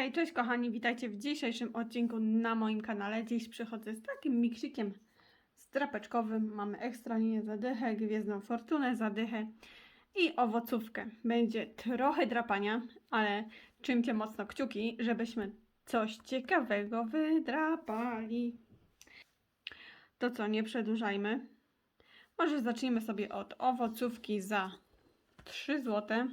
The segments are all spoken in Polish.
Hej, cześć kochani, witajcie w dzisiejszym odcinku na moim kanale. Dziś przychodzę z takim miksikiem strapeczkowym. Mamy ekstra linię zadychę, gwiezdną fortunę zadychę i owocówkę. Będzie trochę drapania, ale czymcie mocno kciuki, żebyśmy coś ciekawego wydrapali. To co, nie przedłużajmy. Może zacznijmy sobie od owocówki za 3 złote.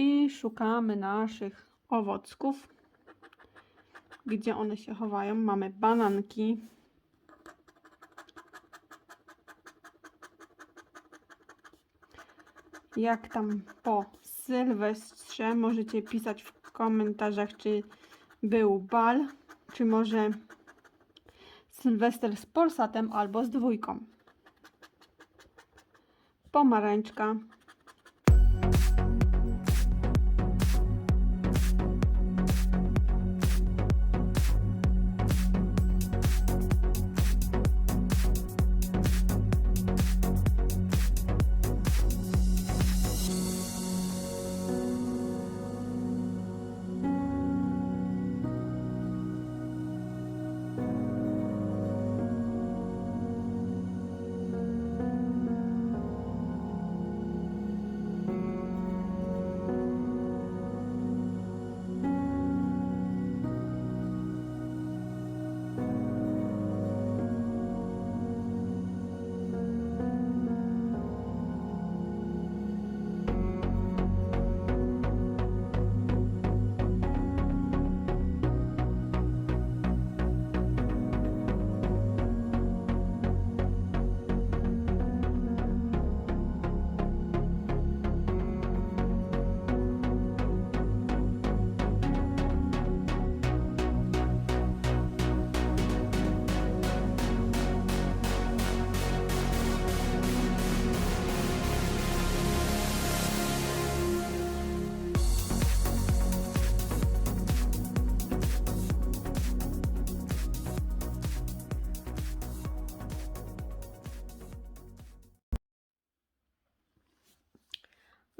I szukamy naszych owocków. Gdzie one się chowają? Mamy bananki. Jak tam po Sylwestrze? Możecie pisać w komentarzach, czy był bal, czy może Sylwester z Polsatem albo z dwójką. Pomarańczka.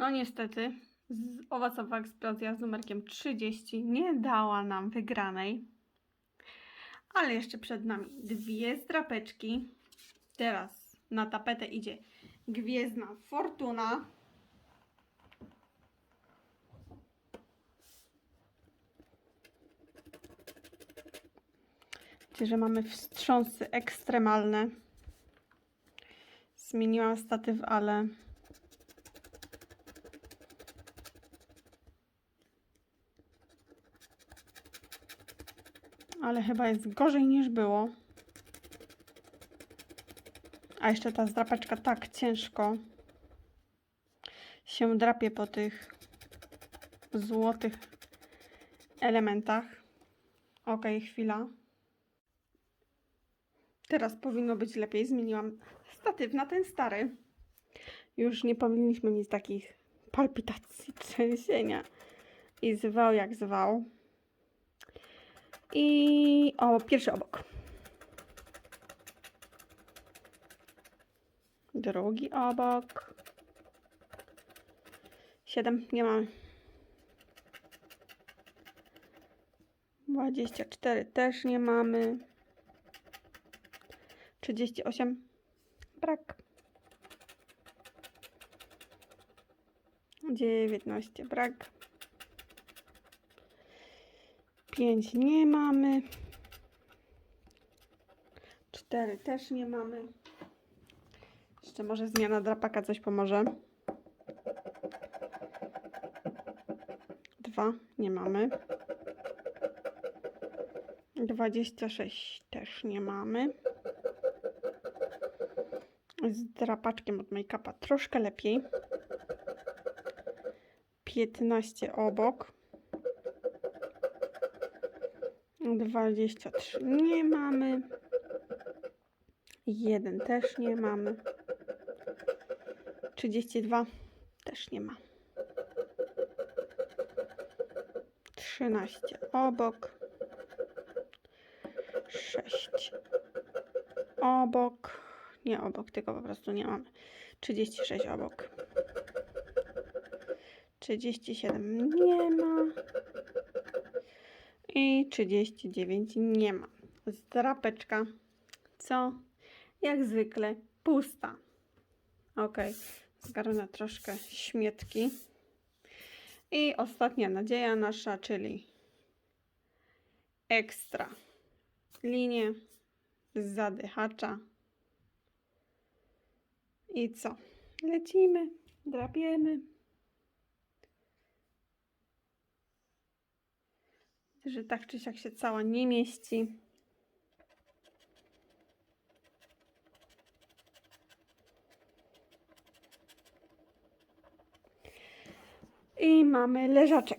No niestety, owocowa eksplozja z numerkiem 30 nie dała nam wygranej. Ale jeszcze przed nami dwie zdrapeczki. Teraz na tapetę idzie Gwiezdna Fortuna. Widzę, że mamy wstrząsy ekstremalne. Zmieniłam statyw, ale ale chyba jest gorzej niż było. A jeszcze ta zdrapaczka tak ciężko się drapie po tych złotych elementach. Ok, chwila. Teraz powinno być lepiej. Zmieniłam statyw na ten stary. Już nie powinniśmy mieć takich palpitacji, trzęsienia i zwał jak zwał. I o, pierwszy obok. Drugi obok. Siedem, nie mamy. Dwadzieścia cztery też nie mamy. Trzydzieści osiem. Brak. Dziewiętnaście. Brak. 5 nie mamy. 4 też nie mamy. Jeszcze może zmiana drapaka coś pomoże. 2 nie mamy. 26 też nie mamy. Z drapaczkiem od make-upa troszkę lepiej. 15 obok. 23 nie mamy. 1 też nie mamy. 32 też nie ma. 13 obok. 6 obok. Nie obok, tylko po prostu nie mamy. 36 obok. 37 nie ma. I 39 nie ma. Zdrapeczka, co jak zwykle pusta. Ok, zgarnę troszkę śmietki. I ostatnia nadzieja nasza, czyli ekstra linie zadychacza. I co? Lecimy, drapiemy. Że tak czy siak się cała nie mieści. I mamy leżaczek.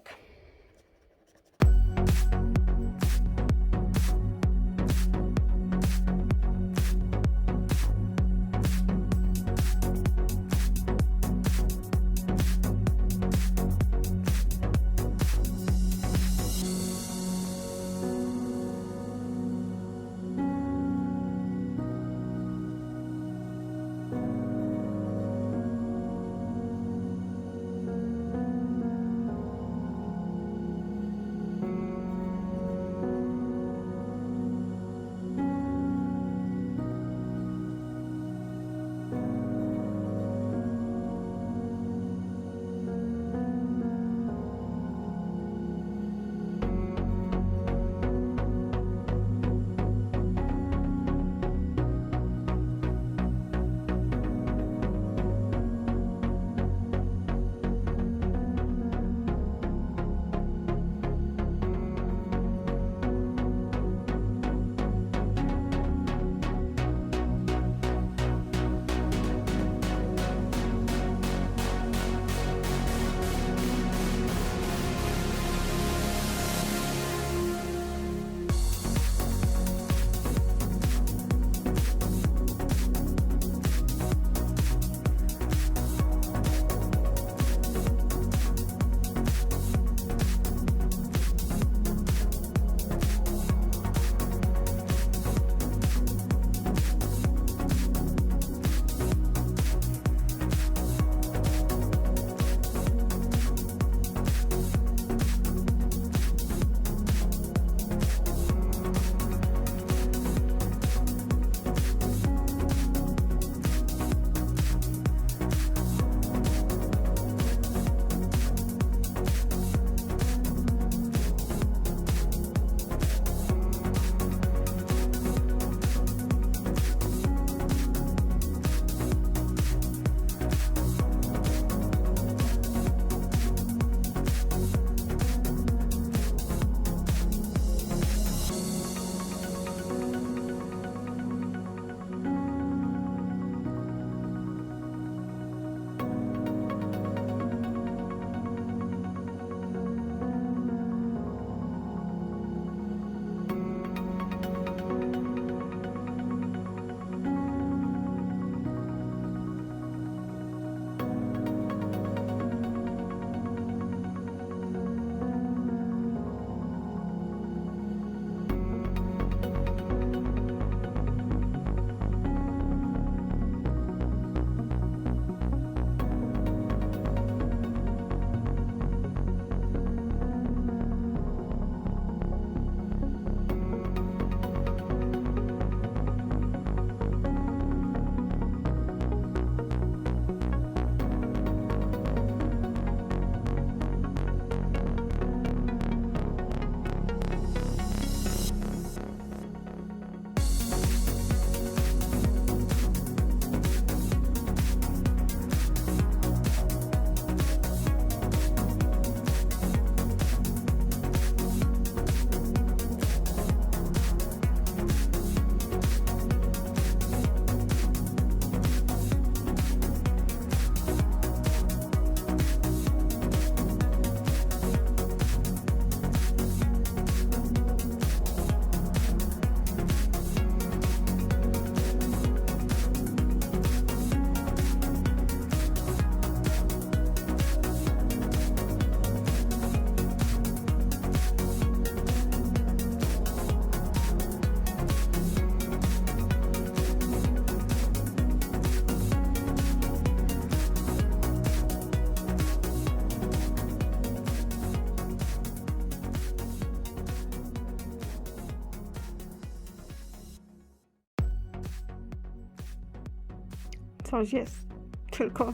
Coś jest. Tylko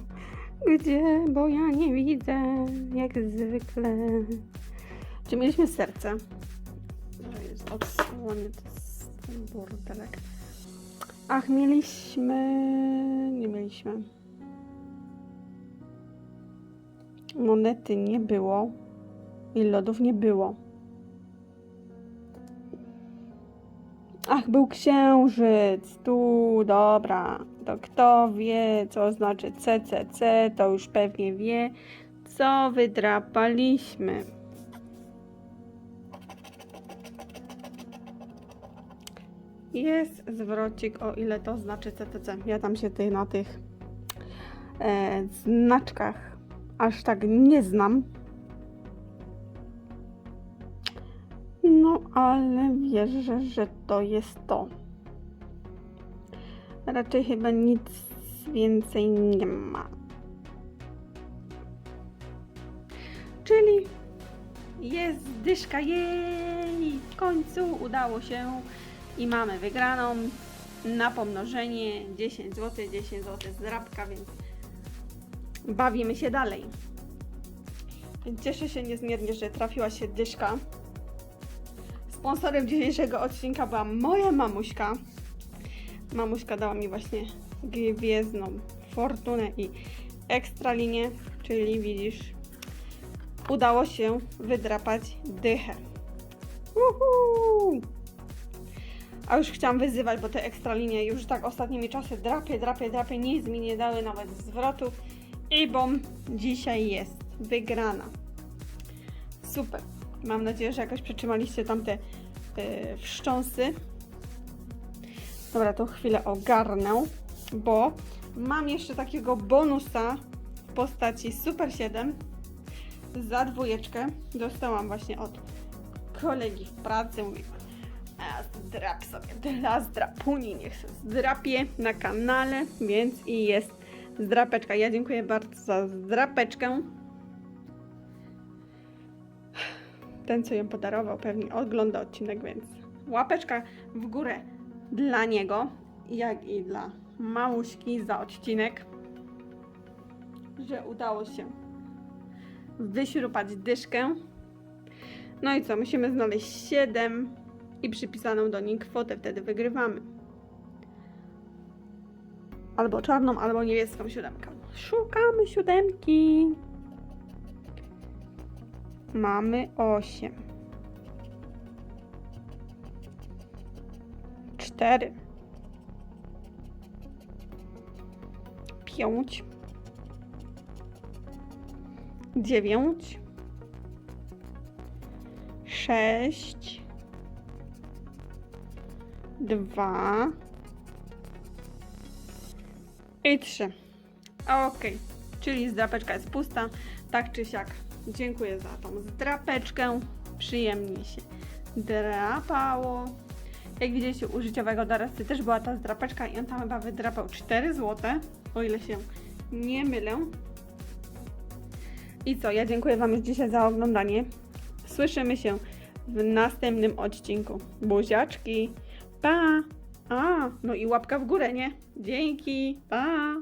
gdzie? Bo ja nie widzę, jak zwykle. Czy mieliśmy serce? To jest odsłony, to jest ten bordelek. Ach, mieliśmy... Nie mieliśmy. Monety nie było. I lodów nie było. Ach, był księżyc. Tu, dobra. To kto wie, co znaczy CCC, to już pewnie wie, co wydrapaliśmy. Jest zwrocik, o ile to znaczy CCC. Ja tam się ty, na tych e, znaczkach aż tak nie znam. Ale wierzę, że to jest to. Raczej chyba nic więcej nie ma. Czyli jest dyszka, jej! W końcu udało się i mamy wygraną na pomnożenie 10 zł, 10 zł z rabka, więc bawimy się dalej. Cieszę się niezmiernie, że trafiła się dyszka. Sponsorem dzisiejszego odcinka była moja mamuśka. Mamuśka dała mi właśnie gwiezdną fortunę i ekstralinię, czyli widzisz, udało się wydrapać dychę. Uhu! A już chciałam wyzywać, bo te ekstralinie już tak ostatnimi czasy drapie, drapie, drapie, nic mi nie dały nawet zwrotu. I bom, dzisiaj jest wygrana. Super. Mam nadzieję, że jakoś przytrzymaliście tamte yy, wszcząsy. Dobra, to chwilę ogarnę, bo mam jeszcze takiego bonusa w postaci Super 7 za dwójeczkę. Dostałam właśnie od kolegi w pracy. Mówi, a zdrap sobie dla zdrapuni, niech się zdrapie na kanale, więc i jest zdrapeczka. Ja dziękuję bardzo za zdrapeczkę. Ten, co ją podarował, pewnie ogląda odcinek, więc łapeczka w górę dla niego, jak i dla małuśki za odcinek, że udało się wyśrupać dyszkę. No i co, musimy znaleźć 7 i przypisaną do niej kwotę, wtedy wygrywamy. Albo czarną, albo niebieską siódemkę. Szukamy siódemki. Mamy 8. 4. 5. 9. 6. 2. I 3. Ok, czyli zdrapeczka jest pusta. Tak czy siak, dziękuję za tą zdrapeczkę. Przyjemnie się drapało. Jak widzieliście, u życiowego darasty też była ta zdrapeczka i on tam chyba wydrapał 4 zł, o ile się nie mylę. I co, ja dziękuję Wam już dzisiaj za oglądanie. Słyszymy się w następnym odcinku. Buziaczki, pa! A, no i łapka w górę, nie? Dzięki, pa!